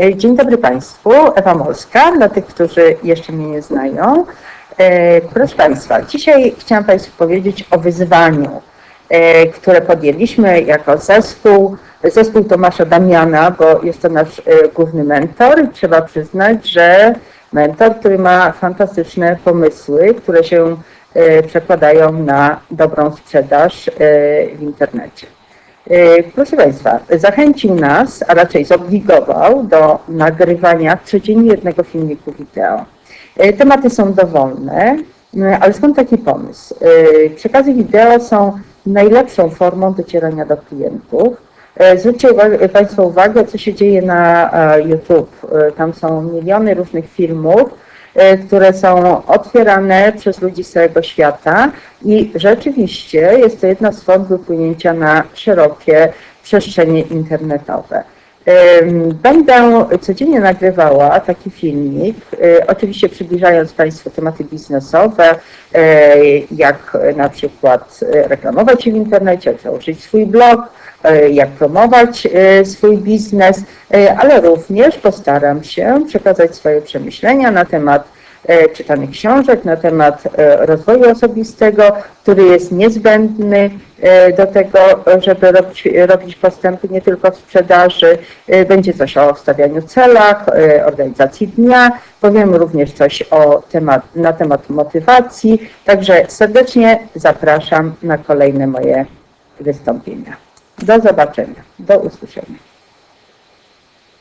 E, Dzień dobry Państwu, Ewa Molska, dla tych, którzy jeszcze mnie nie znają. E, Proszę Państwa, dzisiaj chciałam Państwu powiedzieć o wyzwaniu, e, które podjęliśmy jako zespół. Zespół Tomasza Damiana, bo jest to nasz główny mentor. Trzeba przyznać, że mentor, który ma fantastyczne pomysły, które się przekładają na dobrą sprzedaż w internecie. E, Proszę Państwa, zachęcił nas, a raczej zobligował do nagrywania codziennie jednego filmiku wideo. E, Tematy są dowolne, e, ale skąd taki pomysł? Przekazy wideo są najlepszą formą docierania do klientów. Zwróćcie Państwo uwagę, co się dzieje na e, YouTube. Tam są miliony różnych filmów, które są otwierane przez ludzi z całego świata i rzeczywiście jest to jedna z form wypłynięcia na szerokie przestrzenie internetowe. Będę codziennie nagrywała taki filmik, e, oczywiście przybliżając Państwu tematy biznesowe, e, jak na przykład e, reklamować się w internecie, jak założyć swój blog, jak promować swój biznes, ale również postaram się przekazać swoje przemyślenia na temat czytanych książek, na temat e, rozwoju osobistego, który jest niezbędny e, do tego, żeby robić, robić postępy nie tylko w sprzedaży. E, Będzie coś o stawianiu celach, e, organizacji dnia, powiem również coś o temat, na temat motywacji, także serdecznie zapraszam na kolejne moje wystąpienia. Do zobaczenia, do usłyszenia.